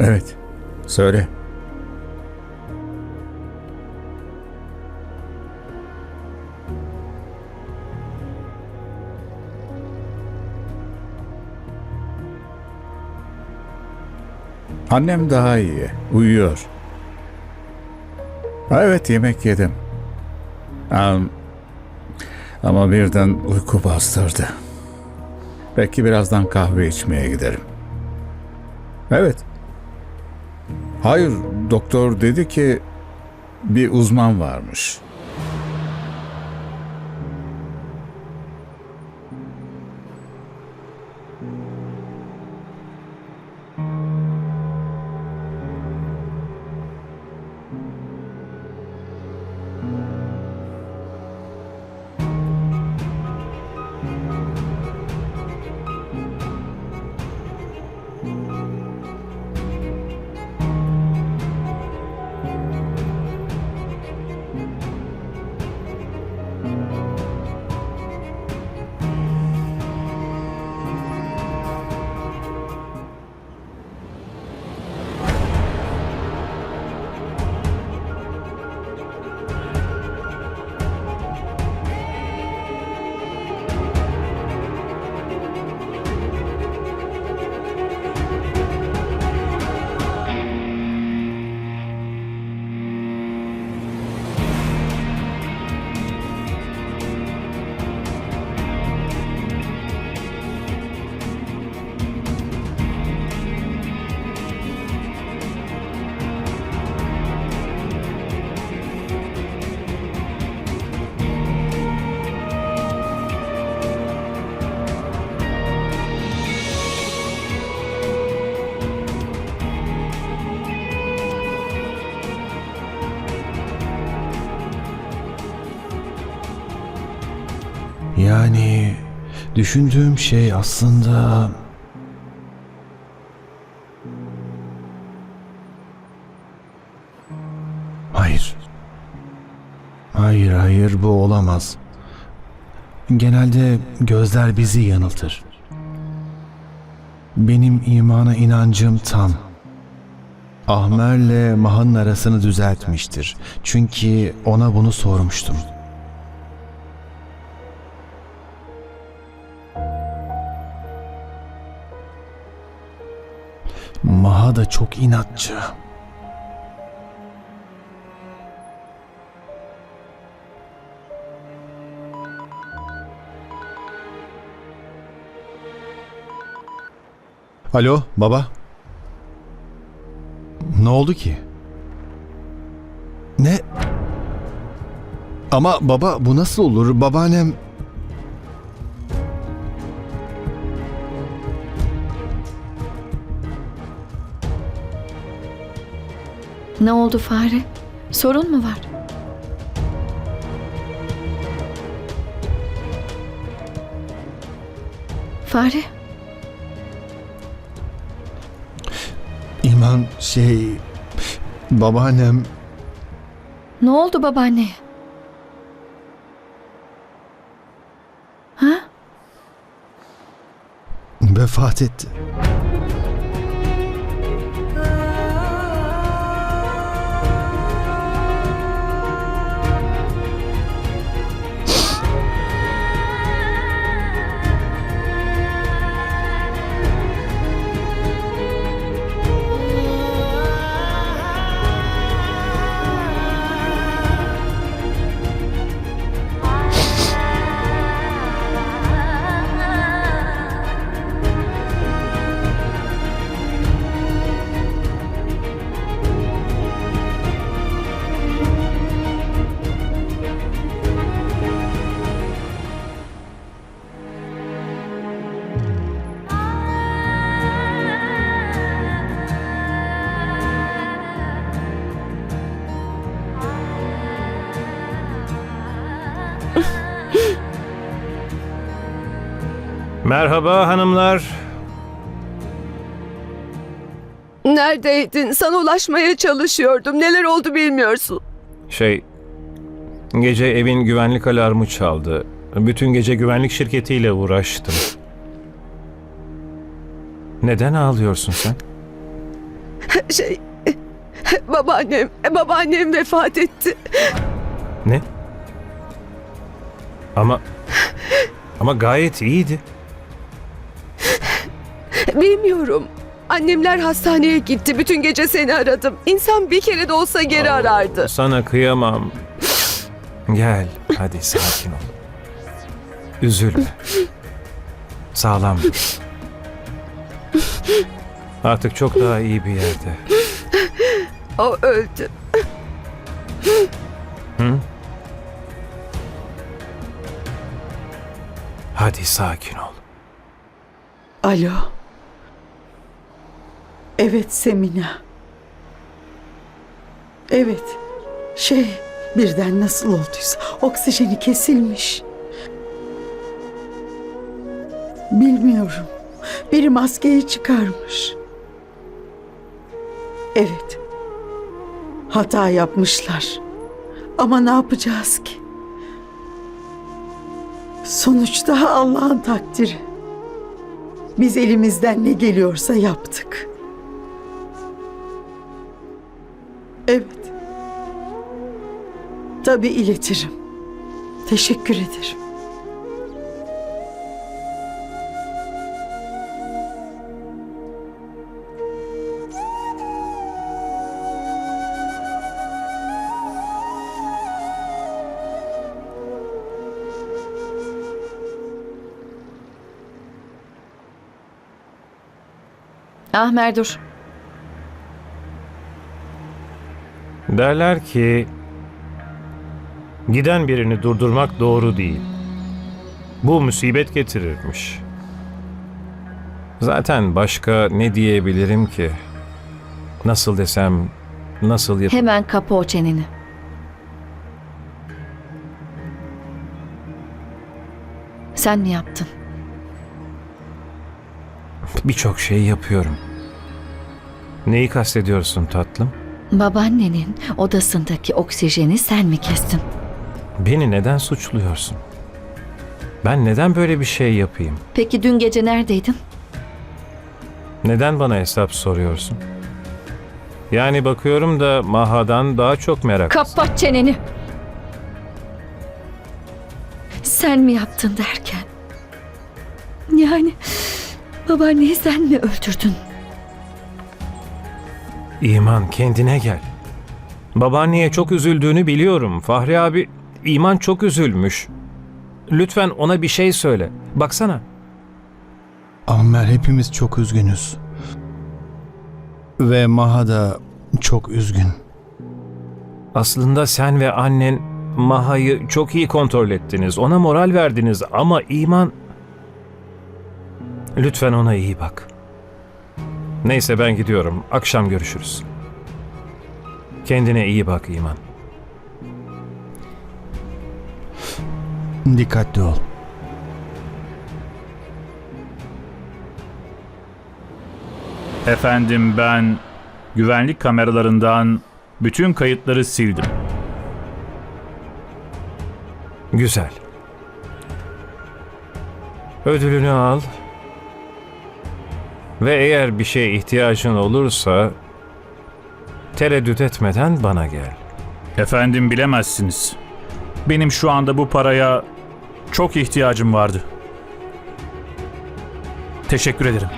Evet. Söyle. Annem daha iyi. Uyuyor. Evet yemek yedim. Am- ama birden uyku bastırdı. Belki birazdan kahve içmeye giderim. Evet. Hayır, doktor dedi ki bir uzman varmış. Yani düşündüğüm şey aslında Hayır. Hayır, hayır bu olamaz. Genelde gözler bizi yanıltır. Benim imana inancım tam. Ahmer'le Mahan'ın arasını düzeltmiştir. Çünkü ona bunu sormuştum. Maha da çok inatçı. Alo baba. Ne oldu ki? Ne? Ama baba bu nasıl olur? Babaannem Ne oldu fare? Sorun mu var? Fare, iman şey babaannem ne oldu babaanneye? Ha? vefat etti. Merhaba hanımlar. Neredeydin? Sana ulaşmaya çalışıyordum. Neler oldu bilmiyorsun. Şey, gece evin güvenlik alarmı çaldı. Bütün gece güvenlik şirketiyle uğraştım. Neden ağlıyorsun sen? Şey, babaannem, babaannem vefat etti. Ne? Ama ama gayet iyiydi. Bilmiyorum. Annemler hastaneye gitti. Bütün gece seni aradım. İnsan bir kere de olsa geri arardı. Sana kıyamam. Gel, hadi sakin ol. Üzülme. Sağlam dur. Artık çok daha iyi bir yerde. O öldü. Hı? Hadi sakin ol. Alo. Evet Semina. Evet. Şey birden nasıl olduysa oksijeni kesilmiş. Bilmiyorum. Biri maskeyi çıkarmış. Evet. Hata yapmışlar. Ama ne yapacağız ki? Sonuçta Allah'ın takdiri. Biz elimizden ne geliyorsa yaptık. Evet. Tabii iletirim. Teşekkür ederim. Ahmer dur. Derler ki giden birini durdurmak doğru değil. Bu musibet getirirmiş. Zaten başka ne diyebilirim ki? Nasıl desem, nasıl yap... Hemen kapı o çeneni. Sen mi yaptın? Birçok şey yapıyorum. Neyi kastediyorsun tatlım? Babaannenin odasındaki oksijeni sen mi kestin? Beni neden suçluyorsun? Ben neden böyle bir şey yapayım? Peki dün gece neredeydin? Neden bana hesap soruyorsun? Yani bakıyorum da Maha'dan daha çok merak. Kapat çeneni. Sen mi yaptın derken? Yani babaanneyi sen mi öldürdün? İman kendine gel. Babaanneye çok üzüldüğünü biliyorum. Fahri abi İman çok üzülmüş. Lütfen ona bir şey söyle. Baksana. Amber hepimiz çok üzgünüz. Ve Maha da çok üzgün. Aslında sen ve annen Maha'yı çok iyi kontrol ettiniz. Ona moral verdiniz ama İman... Lütfen ona iyi bak. Neyse ben gidiyorum. Akşam görüşürüz. Kendine iyi bak İman. Dikkatli ol. Efendim ben güvenlik kameralarından bütün kayıtları sildim. Güzel. Ödülünü al. Ve eğer bir şeye ihtiyacın olursa tereddüt etmeden bana gel. Efendim bilemezsiniz. Benim şu anda bu paraya çok ihtiyacım vardı. Teşekkür ederim.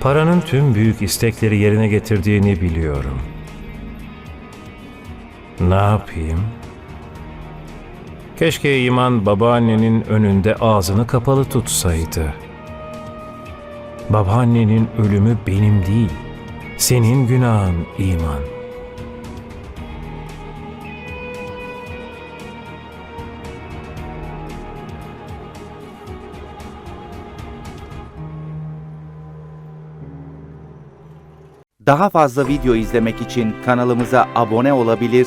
Paranın tüm büyük istekleri yerine getirdiğini biliyorum. Ne yapayım? Keşke İman babaannenin önünde ağzını kapalı tutsaydı. Babaannenin ölümü benim değil, senin günahın İman. Daha fazla video izlemek için kanalımıza abone olabilir,